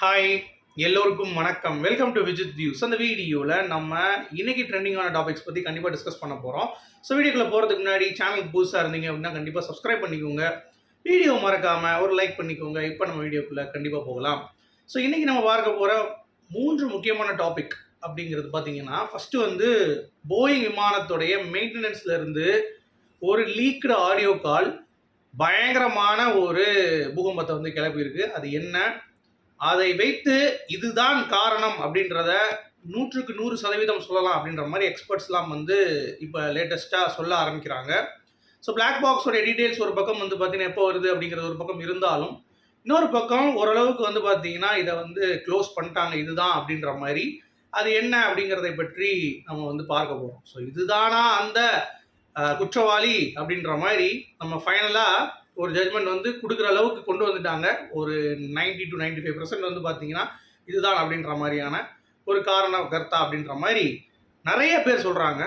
Hi எல்லோருக்கும் வணக்கம். Welcome to Vijith views அந்த வீடியோவில் நம்ம இன்னைக்கு ட்ரெண்டிங்கான டாபிக்ஸ் பற்றி கண்டிப்பாக டிஸ்கஸ் பண்ண போகிறோம் ஸோ வீடியோக்குள்ள போகிறதுக்கு முன்னாடி சேனலுக்கு புதுசாக இருந்தீங்க அப்படின்னா கண்டிப்பாக சப்ஸ்கிரைப் பண்ணிக்கோங்க. வீடியோ மறக்காமல் ஒரு லைக் பண்ணிக்கோங்க. இப்போ நம்ம வீடியோக்குள்ளே கண்டிப்பாக போகலாம். ஸோ இன்றைக்கி நம்ம பார்க்க போகிற மூன்று முக்கியமான டாபிக் அப்படிங்கிறது பார்த்தீங்கன்னா ஃபஸ்ட்டு வந்து போயிங் விமானத்துடைய மெயின்டெனன்ஸ்லேருந்து ஒரு லீக்டு ஆடியோ கால் பயங்கரமான ஒரு பூகம்பத்தை வந்து கிளப்பியிருக்கு. அது என்ன? அதை வைத்து இதுதான் காரணம் அப்படின்றத நூற்றுக்கு நூறு சதவீதம் சொல்லலாம் அப்படின்ற மாதிரி எக்ஸ்பர்ட்ஸ்லாம் வந்து இப்போ லேட்டஸ்ட்டாக சொல்ல ஆரம்பிக்கிறாங்க. ஸோ பிளாக் பாக்ஸோட டீட்டெயில்ஸ் ஒரு பக்கம் வந்து பார்த்தீங்கன்னா எப்போ வருது அப்படிங்கிறது ஒரு பக்கம் இருந்தாலும் இன்னொரு பக்கம் ஓரளவுக்கு வந்து பார்த்தீங்கன்னா இதை வந்து க்ளோஸ் பண்ணிட்டாங்க இதுதான் அப்படின்ற மாதிரி. அது என்ன அப்படிங்கிறதை பற்றி நம்ம வந்து பார்க்க போகிறோம் ஸோ இதுதானா அந்த குற்றவாளி அப்படின்ற மாதிரி நம்ம ஃபைனலாக ஒரு ஜட்மெண்ட் வந்து கொடுக்குற அளவுக்கு கொண்டு வந்துட்டாங்க. ஒரு 90 டு 95% ஃபைவ் பர்சன்ட் வந்து பார்த்தீங்கன்னா இதுதான் அப்படின்ற மாதிரியான ஒரு காரணம் கர்த்தா அப்படின்ற மாதிரி நிறைய பேர் சொல்கிறாங்க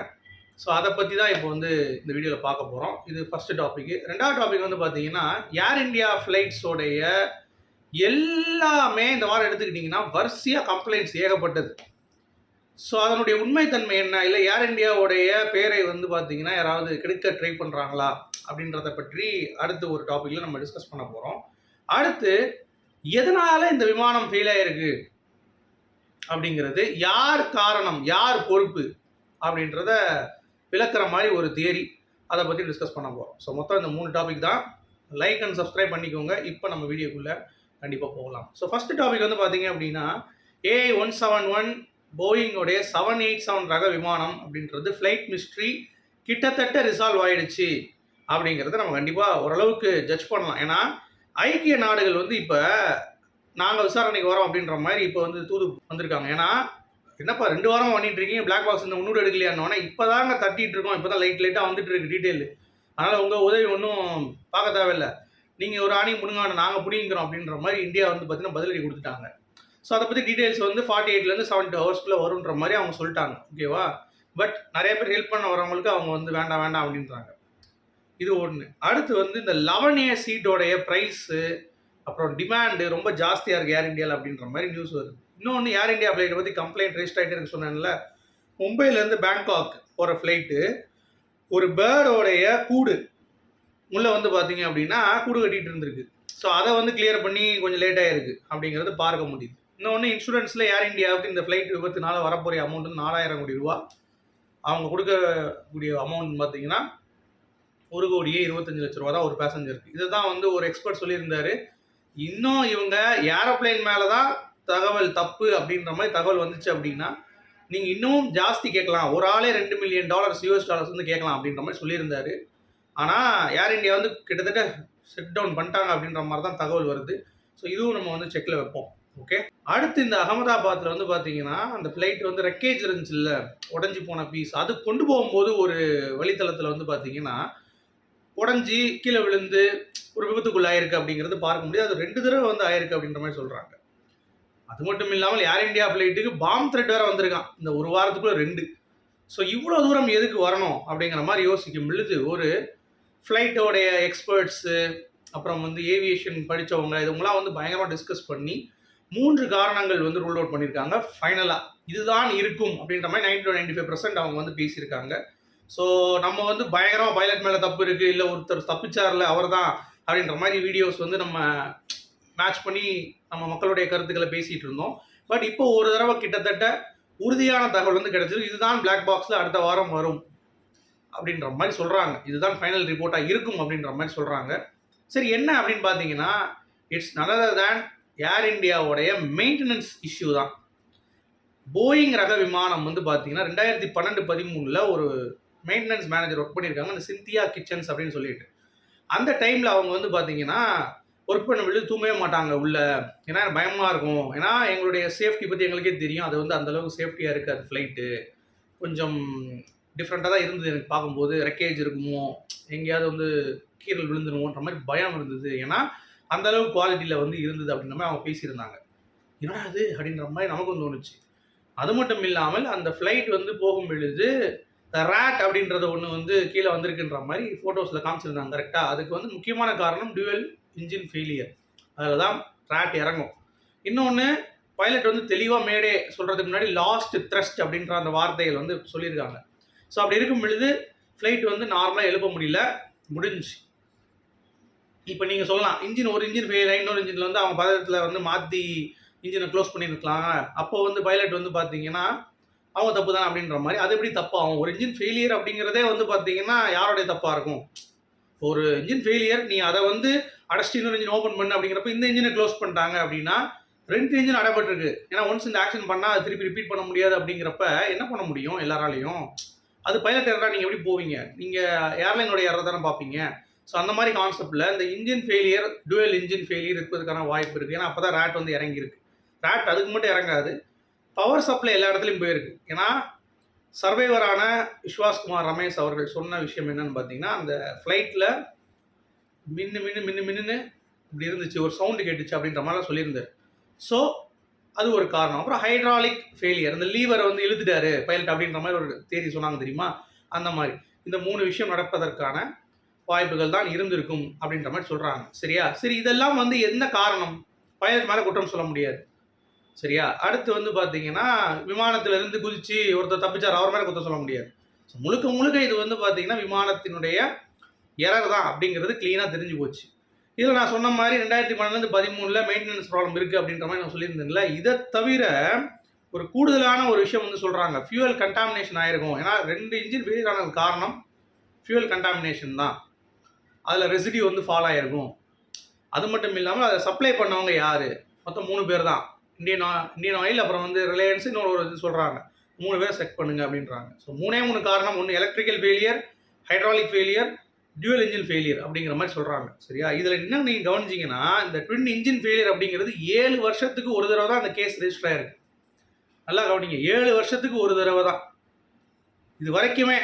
ஸோ அதை பற்றி தான் இப்போ வந்து இந்த வீடியோவில் பார்க்க போகிறோம் இது ஃபஸ்ட்டு டாப்பிக்கு ரெண்டாவது டாபிக் வந்து பார்த்தீங்கன்னா ஏர் இந்தியா ஃப்ளைட்ஸோடைய எல்லாமே இந்த வாரம் எடுத்துக்கிட்டிங்கன்னா வரிசையாக கம்ப்ளைண்ட்ஸ் ஏகப்பட்டது. ஸோ அதனுடைய உண்மைத்தன்மை என்ன? இல்லை ஏர் இந்தியாவுடைய பேரை வந்து பார்த்தீங்கன்னா யாராவது கெடுக்க ட்ரை பண்ணுறாங்களா அப்படின்றத பற்றி அடுத்து ஒரு டாப்பிக்கில் நம்ம டிஸ்கஸ் பண்ண போகிறோம் அடுத்து எதனால் இந்த விமானம் ஃபெயில் ஆயிருக்கு? அப்படிங்கிறது யார் காரணம் யார் பொறுப்பு? அப்படின்றத விளக்குற மாதிரி ஒரு தியரி அதை பற்றி டிஸ்கஸ் பண்ண போகிறோம் ஸோ மொத்தம் இந்த மூணு டாபிக் தான். லைக் அண்ட் சப்ஸ்கிரைப் பண்ணிக்கோங்க. இப்போ நம்ம வீடியோக்குள்ளே கண்டிப்பாக போகலாம். ஸோ ஃபஸ்ட்டு டாபிக் வந்து பார்த்தீங்க அப்படின்னா ஏஐ ஒன் செவன் ஒன் போயிங்கோடைய செவன் எயிட் செவன் ரக விமானம் அப்படின்றது ஃப்ளைட் மிஸ்ட்ரி கிட்டத்தட்ட ரிசால்வ் ஆயிடுச்சு அப்படிங்கிறத நம்ம கண்டிப்பாக ஓரளவுக்கு ஜட்ஜ் பண்ணலாம். ஏன்னா ஐக்கிய நாடுகள் வந்து இப்போ நாங்கள் விசாரணைக்கு வரோம் அப்படின்ற மாதிரி இப்போ வந்து தூது வந்திருக்காங்க. ஏன்னா என்னப்பா ரெண்டு வாரம் பண்ணிட்டு இருக்கீங்க? பிளாக் பாக்ஸ் இந்த முன்னூறு எடுக்கலையானோடனே இப்போ தாங்க தட்டிட்டு இருக்கோம். இப்போ தான் லைட் லைட்டாக வந்துட்டு இருக்கு டீட்டெயில் அதனால் உங்கள் உதவி ஒன்றும் பார்க்க தேவையில்லை. நீங்கள் ஒரு ஆணி முடுங்கான நாங்கள் பிடிங்கிறோம் அப்படின்ற மாதிரி இந்தியா வந்து பார்த்தீங்கன்னா பதிலடி கொடுத்துட்டாங்க. ஸோ அதை பற்றி டீட்டெயில்ஸ் வந்து ஃபார்ட்டி எயிட்லேருந்து செவன்ட்டி ஹவர்ஸ்க்குள்ளே வருன்ற மாதிரி அவங்க சொல்லிட்டாங்க ஓகேவா பட் நிறைய பேர் ஹெல்ப் பண்ண வரவங்களுக்கு அவங்க வந்து வேண்டாம் வேண்டாம் அப்படின்றாங்க. இது ஒன்று அடுத்து வந்து இந்த லெவன் ஏ சீட்டோடைய ப்ரைஸு அப்புறம் டிமாண்டு ரொம்ப ஜாஸ்தியாக இருக்குது ஏர் இண்டியாவில் அப்படின்ற மாதிரி நியூஸ் வருது. இன்னொன்று ஏர் இந்தியா ஃப்ளைட்டை பற்றி கம்ப்ளைண்ட் ரெஜிஸ்டர் ஆகிட்டு இருக்கு சொன்னேன்ல. மும்பையிலேருந்து பேங்காக் போகிற ஃப்ளைட்டு ஒரு பேர்டோடைய கூடு உள்ளே வந்து பார்த்தீங்க அப்படின்னா கூடு கட்டிகிட்டு இருந்திருக்கு. ஸோ அதை வந்து கிளியர் பண்ணி கொஞ்சம் லேட் ஆகிருக்கு அப்படிங்கிறது பார்க்க முடியுது. இன்னொன்று இன்சூரன்ஸில் ஏர் இந்தியாவுக்கு இந்த ஃப்ளைட் விபத்துனால வரப்போகிற அமௌண்ட் நாலாயிரம் கோடி ரூபா. அவங்க கொடுக்கக்கூடிய அமௌண்ட் பார்த்தீங்கன்னா ஒரு கோடியே இருபத்தஞ்சு லட்ச ரூபா தான் ஒரு பேசஞ்சருக்கு இதை தான் வந்து ஒரு எக்ஸ்பர்ட் சொல்லியிருந்தார். இன்னும் இவங்க ஏரோப்ளேன் மேலே தான் தகவல் தப்பு அப்படின்ற மாதிரி தகவல் வந்துச்சு அப்படின்னா நீங்கள் இன்னும் ஜாஸ்தி கேட்கலாம். ஒரு ஆளே ரெண்டு மில்லியன் டாலர்ஸ் யூஎஸ் டாலர்ஸ் வந்து கேட்கலாம் அப்படின்ற மாதிரி சொல்லியிருந்தாரு. ஆனால் ஏர் இந்தியா வந்து கிட்டத்தட்ட செட் டவுன் பண்ணிட்டாங்க அப்படின்ற மாதிரி தான் தகவல் வருது. ஸோ இதுவும் நம்ம வந்து செக்கில் வைப்போம். ஓகே அடுத்து இந்த அகமதாபாத்தில் வந்து பார்த்தீங்கன்னா அந்த ஃப்ளைட் வந்து ரெக்கேஜ் இருந்துச்சுல்ல? உடஞ்சி போன பீஸ் அது கொண்டு போகும்போது ஒரு வழித்தளத்தில் வந்து பார்த்தீங்கன்னா உடஞ்சி கீழே விழுந்து ஒரு விபத்துக்குள்ளாயிருக்கு அப்படிங்கிறது பார்க்க முடியாது. அது ரெண்டு தடவை வந்து ஆயிருக்கு அப்படின்ற மாதிரி சொல்கிறாங்க அது மட்டும் இல்லாமல் ஏர் இந்தியா ஃப்ளைட்டுக்கு பாம் த்ரெட் வேறு வந்திருக்கான். இந்த ஒரு வாரத்துக்குள்ளே ரெண்டு. ஸோ இவ்வளோ தூரம் எதுக்கு வரணும் அப்படிங்கிற மாதிரி யோசிக்கும் பொழுது ஒரு ஃப்ளைட்டோடைய எக்ஸ்பர்ட்ஸு அப்புறம் வந்து ஏவியேஷன் படித்தவங்க இதுவங்களாம் வந்து பயங்கரமாக டிஸ்கஸ் பண்ணி மூன்று காரணங்கள் வந்து ரூல் அவுட் பண்ணியிருக்காங்க ஃபைனலாக இதுதான் இருக்கும் அப்படின்ற மாதிரி ninety to ninety five percent அவங்க வந்து பேசியிருக்காங்க. ஸோ நம்ம வந்து பயங்கரமாக பைலட் மேலே தப்பு இருக்குது இல்லை ஒருத்தர் தப்பிச்சார்ல அவர் தான் அப்படின்ற மாதிரி வீடியோஸ் வந்து நம்ம மேட்ச் பண்ணி நம்ம மக்களுடைய கருத்துக்களை பேசிகிட்டு இருந்தோம். பட் இப்போ ஒரு தடவை கிட்டத்தட்ட உறுதியான தகவல் வந்து கிடைச்சது இதுதான் பிளாக் பாக்ஸில் அடுத்த வாரம் வரும் அப்படின்ற மாதிரி சொல்கிறாங்க இதுதான் ஃபைனல் ரிப்போர்ட்டாக இருக்கும் அப்படின்ற மாதிரி சொல்கிறாங்க சரி என்ன அப்படின்னு பார்த்தீங்கன்னா it's none other than Air இண்டியாவுடைய maintenance issue தான். போயிங் ரக விமானம் வந்து பார்த்தீங்கன்னா ரெண்டாயிரத்தி பன்னெண்டு பதிமூணில் ஒரு மெயின்டெனன்ஸ் மேனேஜர் ஒர்க் பண்ணியிருக்காங்க அந்த சிந்தியா கிச்சன்ஸ் அப்படின்னு சொல்லிட்டு. அந்த டைமில் அவங்க வந்து பார்த்தீங்கன்னா ஒர்க் பண்ண வெளியே தூங்கவே மாட்டாங்க உள்ள. ஏன்னா பயமாக இருக்கும். ஏன்னா எங்களுடைய சேஃப்டி பற்றி எங்களுக்கே தெரியும். அது வந்து அந்தளவுக்கு சேஃப்டியாக இருக்காது ஃப்ளைட்டு. கொஞ்சம் டிஃப்ரெண்ட்டாக தான் இருந்தது எனக்கு பார்க்கும்போது. ரெக்கேஜ் இருக்குமோ எங்கேயாவது வந்து கீரல் விழுந்துருமோன்ற மாதிரி பயம் இருந்தது. ஏன்னா அந்த அளவு குவாலிட்டியில் வந்து இருந்தது அப்படின்ற மாதிரி அவங்க பேசியிருந்தாங்க. என்னடா அது அப்படின்ற மாதிரி நமக்கும் தோணுச்சு. அது மட்டும் இல்லாமல் அந்த ஃப்ளைட் வந்து போகும் பொழுது ரேட் அப்படின்றத ஒன்று வந்து கீழே வந்திருக்குன்ற மாதிரி ஃபோட்டோஸில் காமிச்சிருந்தாங்க. கரெக்டாக அதுக்கு வந்து முக்கியமான காரணம் டுவெல் இன்ஜின் ஃபெயிலியர் அதில் தான் ரேட் இறங்கும். இன்னொன்று பைலட் வந்து தெளிவாக மேடே சொல்கிறதுக்கு முன்னாடி லாஸ்ட் த்ரஸ்ட் அப்படின்ற அந்த வார்த்தைகள் வந்து சொல்லியிருக்காங்க. ஸோ அப்படி இருக்கும் பொழுது ஃப்ளைட் வந்து நார்மலாக எழுப்ப முடியல. முடிஞ்சுச்சு. இப்போ நீங்கள் சொல்லலாம் இன்ஜின் ஒரு இன்ஜின் ஃபெயில் இன்னொரு இன்ஜினில் வந்து அவங்க பதத்தில் வந்து மாற்றி இன்ஜினை க்ளோஸ் பண்ணியிருக்கலாம் அப்போ வந்து பைலட் வந்து பார்த்தீங்கன்னா அவங்க தப்பு தான் அப்படின்ற மாதிரி. அது எப்படி தப்பாகும் ஒரு இன்ஜின் ஃபெயிலியர் அப்படிங்கிறதே வந்து பார்த்தீங்கன்னா யாருடைய தப்பாக இருக்கும்? ஒரு இன்ஜின் ஃபெயிலியர் நீ அதை வந்து அடைச்சிட்டு இன்னொரு இன்ஜின் ஓப்பன் பண்ணு அப்படிங்கிறப்ப இந்த இன்ஜினை க்ளோஸ் பண்ணிட்டாங்க அப்படின்னா ரெண்டு இன்ஜின் அடைபட்டிருக்கு. ஏன்னா ஒன்ஸ் இந்த ஆக்ஷன் பண்ணால் அது திருப்பி ரிப்பீட் பண்ண முடியாது அப்படிங்கிறப்ப என்ன பண்ண முடியும் எல்லாராலையும்? அது பைலட் ஏறா நீங்கள் எப்படி போவீங்க? நீங்கள் ஏர்லைனோட ஏற தானே பார்ப்பீங்க. ஸோ அந்த மாதிரி கான்செப்டில் இந்த engine failure dual engine failure இருப்பதற்கான வாய்ப்பு இருக்குது ஏன்னா அப்போ தான் ரேட் வந்து இறங்கியிருக்கு. ரேட் அதுக்கு மட்டும் இறங்காது. பவர் சப்ளை எல்லா இடத்துலையும் போயிருக்கு. ஏன்னா சர்வைவரான விஸ்வாஸ்குமார் ரமேஷ் அவர்கள் சொன்ன விஷயம் என்னன்னு பார்த்தீங்கன்னா அந்த ஃப்ளைட்டில் மின்னு மின்னு மின்னு மின்னுன்னு இப்படி இருந்துச்சு. ஒரு சவுண்டு கேட்டுச்சு அப்படின்ற மாதிரிலாம் சொல்லியிருந்தார். ஸோ அது ஒரு காரணம். அப்புறம் ஹைட்ராலிக் ஃபெயிலியர் இந்த லீவரை வந்து இழுத்துட்டாரு பைலட் அப்படின்ற மாதிரி ஒரு தேதி சொன்னாங்க தெரியுமா? அந்த மாதிரி. இந்த மூணு விஷயம் நடப்பதற்கான வாய்ப்புகள் தான் இருந்திருக்கும் அப்படின்ற மாதிரி சொல்கிறாங்க சரியா? சரி இதெல்லாம் வந்து என்ன காரணம்? பைலட் மேலே குற்றம் சொல்ல முடியாது. சரியா? அடுத்து வந்து பார்த்தீங்கன்னா விமானத்திலிருந்து குதிச்சு ஒருத்தர் தப்பிச்சார் அவர் மேலே குற்றம் சொல்ல முடியாது. முழுக்க முழுக்க இது வந்து பார்த்தீங்கன்னா விமானத்தினுடைய எரர் தான் அப்படிங்கிறது க்ளீனாக தெரிஞ்சு போச்சு. இதில் நான் சொன்ன மாதிரி ரெண்டாயிரத்தி பன்னெண்டுலேருந்து பதிமூணில் மெயின்டெனன்ஸ் ப்ராப்ளம் இருக்குது அப்படின்ற மாதிரி நான் சொல்லியிருந்தேன்ல. இதை தவிர ஒரு கூடுதலான ஒரு விஷயம் வந்து சொல்கிறாங்க ஃபியூவல் கண்டாமினேஷன் ஆயிருக்கும். ஏன்னா ரெண்டு இன்ஜின் ஃபெயிலியர் ஆனது காரணம் ஃபியூவல் கண்டாமினேஷன் தான். அதில் ரெசிடியூ வந்து ஃபால் ஆகிருக்கும் அது மட்டும் இல்லாமல் அதை சப்ளை பண்ணவங்க யார்? மொத்தம் மூணு பேர் தான். இந்தியன் ஆ- இந்தியன் ஆயில் அப்புறம் வந்து ரிலையன்ஸ் இன்னொரு ஒரு இது சொல்கிறாங்க மூணு பேர் செக் பண்ணுங்க அப்படின்றாங்க. ஸோ மூணே மூணு காரணம். ஒன்று electrical failure hydraulic failure dual engine failure அப்படிங்கிற மாதிரி சொல்கிறாங்க சரியா? இதில் என்ன நீங்கள் கவனிச்சிங்கன்னா இந்த ட்வின் இன்ஜின் ஃபெயிலியர் அப்படிங்கிறது ஏழு வருஷத்துக்கு ஒரு தடவை தான் அந்த கேஸ் ரெஜிஸ்டர் ஆயிருக்கு. நல்லா கவனிங்க. ஏழு வருஷத்துக்கு ஒரு தடவை தான். இது வரைக்குமே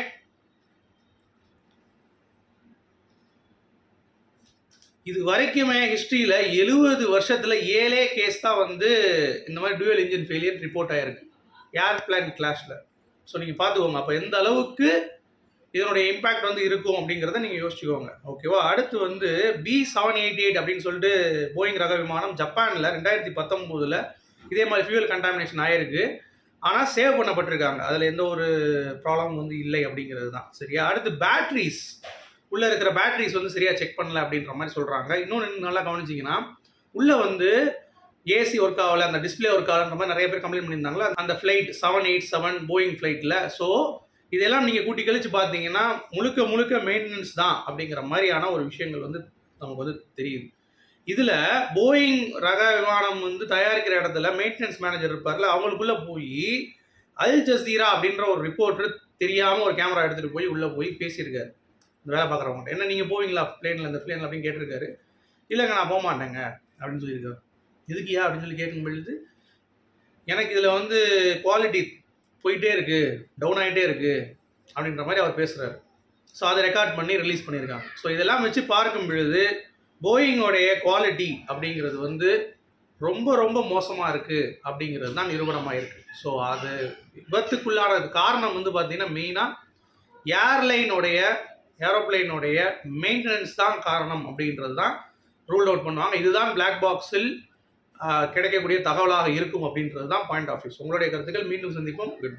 இது வரைக்குமே ஹிஸ்ட்ரியில் எழுபது வருஷத்தில் ஏழே கேஸ் தான் வந்து இந்த மாதிரி டியூவல் இன்ஜின் ஃபெயிலியர் ரிப்போர்ட் ஆயிருக்கு. ஏர்பிளான் கிளாஷில் ஸோ நீங்கள் பார்த்துக்கோங்க. அப்போ எந்த அளவுக்கு இதனுடைய இம்பேக்ட் வந்து இருக்கும் அப்படிங்கிறத நீங்கள் யோசிச்சுக்கோங்க. ஓகேவா அடுத்து வந்து பி செவன் எயிட்டி எயிட் அப்படின்னு சொல்லிட்டு போயிங் ரக விமானம் ஜப்பானில் ரெண்டாயிரத்தி பத்தொம்போதில் இதே மாதிரி ஃபியூவல் கண்டாமினேஷன் ஆயிருக்கு. ஆனால் சேவ் பண்ணப்பட்டிருக்காங்க. அதில் எந்த ஒரு ப்ராப்ளம் வந்து இல்லை அப்படிங்கிறது தான். சரியா? அடுத்து பேட்ரிஸ் உள்ளே இருக்கிற பேட்டரிஸ் வந்து சரியாக செக் பண்ணல அப்படின்ற மாதிரி சொல்கிறாங்க இன்னொன்று நல்லா கவனிச்சிங்கன்னா உள்ளே வந்து ஏசி ஒர்க் ஆகல அந்த டிஸ்பிளே ஒர்க் ஆகலன்ற மாதிரி நிறைய பேர் கம்ப்ளைண்ட் பண்ணியிருந்தாங்களா? அந்த flight seven eight seven Boeing ஃப்ளைட்டில் ஸோ இதெல்லாம் நீங்கள் கூட்டி கழித்து பார்த்தீங்கன்னா முழுக்க முழுக்க மெயின்டெனன்ஸ் தான் அப்படிங்கிற மாதிரியான ஒரு விஷயங்கள் வந்து நமக்கு வந்து தெரியுது. இதில் போயிங் ரக விமானம் வந்து தயாரிக்கிற இடத்துல மெயின்டெனன்ஸ் மேனேஜர் இருப்பார்ல அவங்களுக்குள்ளே போய் அல் ஜசீரா அப்படின்ற ஒரு ரிப்போர்ட்டர் தெரியாமல் ஒரு கேமரா எடுத்துகிட்டு போய் உள்ளே போய் பேசியிருக்காரு. இந்த வேலை பார்க்குறவங்க என்ன நீங்கள் போவீங்களா பிளேனில் இந்த பிளேனில் அப்படின்னு கேட்டிருக்காரு. இல்லைங்க நான் போக மாட்டேங்க அப்படின்னு சொல்லியிருக்காரு. எதுக்கியா அப்படின்னு சொல்லி கேட்கும் பொழுது எனக்கு இதில் வந்து குவாலிட்டி போயிட்டே இருக்குது டவுன் ஆகிட்டே இருக்குது அப்படின்ற மாதிரி அவர் பேசுகிறார் ஸோ அதை ரெக்கார்ட் பண்ணி ரிலீஸ் பண்ணியிருக்காங்க. ஸோ இதெல்லாம் வச்சு பார்க்கும் பொழுது போயிங்கோடைய குவாலிட்டி அப்படிங்கிறது வந்து ரொம்ப ரொம்ப மோசமாக இருக்குது அப்படிங்கிறது தான் நிறுவனமாக இருக்குது ஸோ அது விபத்துக்குள்ளான காரணம் வந்து பார்த்திங்கன்னா மெயினாக ஏர்லைனுடைய ஏரோப்ளைனுடைய மெயின்டெனன்ஸ் தான் காரணம் அப்படின்றது தான் ரூல் அவுட் பண்ணுவாங்க. இதுதான் பிளாக் பாக்ஸில் கிடைக்கக்கூடிய தகவலாக இருக்கும் அப்படின்றது தான் பாயிண்ட் ஆஃப் வியூஸ் உங்களுடைய கருத்துக்கள் மீண்டும் சந்திப்போம். குட்